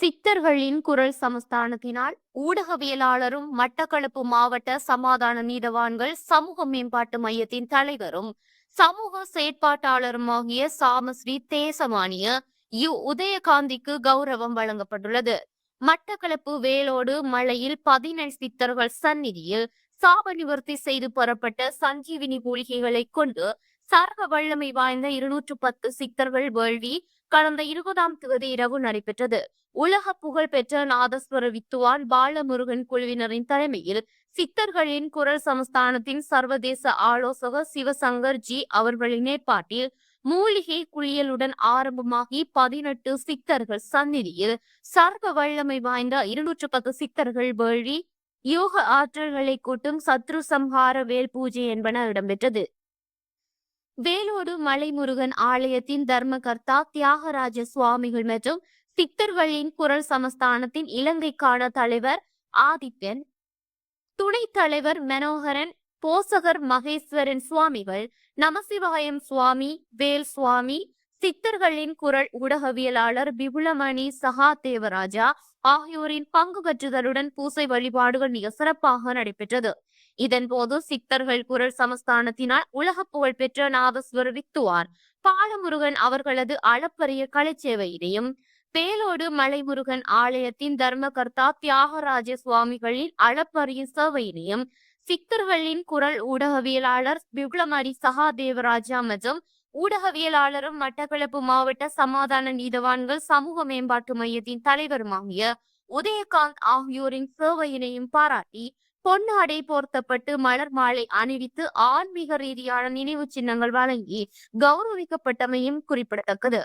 சித்தர்களின் குரல் சமஸ்தானத்தினால் ஊடகவியலாளரும் மட்டக்களப்பு மாவட்ட சமாதான நீதவான்கள் சமூக மேம்பாட்டு மையத்தின் தலைவரும் சமூக செயற்பாட்டாளருமாகிய சாமஸ்ரீ தேசமானிய யு. உதயகாந்திக்கு கௌரவம் வழங்கப்பட்டுள்ளது. மட்டக்களப்பு வேலோடு மலையில் பதினெண் சித்தர்கள் சந்நிதியில் சாப நிவர்த்தி செய்து பெறப்பட்ட சஞ்சீவினி மூலிகைகளை கொண்டு சர்வ வல்லமை வாய்ந்த இருநூற்று பத்து சித்தர்கள் வேள்வி கடந்த இருபதாம் தேதி இரவு நடைபெற்றது. உலக புகழ் பெற்ற நாதஸ்வர வித்துவான் பாலமுருகன் குழுவினரின் தலைமையில் சித்தர்களின் குரல் சமஸ்தானத்தின் சர்வதேச ஆலோசகர் சிவசங்கர் ஜி அவர்களின் ஏற்பாட்டில் மூலிகை குளியலுடன் ஆரம்பமாகி பதினெட்டு சித்தர்கள் சந்நிதியில் சர்வ வல்லமை வாய்ந்த இருநூற்று பத்து சித்தர்கள் வேள்வி யோக ஆற்றல்களை கூட்டும் சத்ரு சம்ஹார வேல் பூஜை என்பன இடம்பெற்றது. வேலோடு மலைமுருகன் ஆலயத்தின் தர்மகர்த்தா தியாகராஜ சுவாமிகள் மற்றும் சித்தர்களின் குரல் சமஸ்தானத்தின் இலங்கைக்கான தலைவர் ஆதித்யன் துணைத் தலைவர் மனோகரன் போசகர் மகேஸ்வரன் சுவாமிகள் நமசிவாயம் சுவாமி வேல் சுவாமி சித்தர்களின் குரல் ஊடகவியலாளர் விபுலமணி சகா தேவராஜா ஆகியோரின் பங்கு பெற்றுதலுடன் பூசை வழிபாடுகள் மிக சிறப்பாக நடைபெற்றது. இதன்போது சித்தர்கள் குரல் சமஸ்தானத்தினால் உலக புகழ் பெற்ற நாதஸ்வர வித்துவார். பாலமுருகன் அவர்களது அளப்பரிய கலைச்சேவையினையும் பேலோடு மலைமுருகன் ஆலயத்தின் தர்மகர்த்தா தியாகராஜ சுவாமிகளின் அளப்பரிய சேவையினையும் சித்தர்களின் குரல் ஊடகவியலாளர் விப்ளமரி சகாதேவராஜா மற்றும் ஊடகவியலாளரும் மட்டக்களப்பு மாவட்ட சமாதான நீதவான்கள் சமூக மேம்பாட்டு மையத்தின் தலைவருமாகிய உதயகாந்த் ஆகியோரின் சேவையினையும் பாராட்டி பொன்னாடை போர்த்தப்பட்டு மலர் மாலை அணிவித்து ஆன்மீக ரீதியான நினைவு சின்னங்கள் வழங்கி கௌரவிக்கப்பட்டமையும் குறிப்பிடத்தக்கது.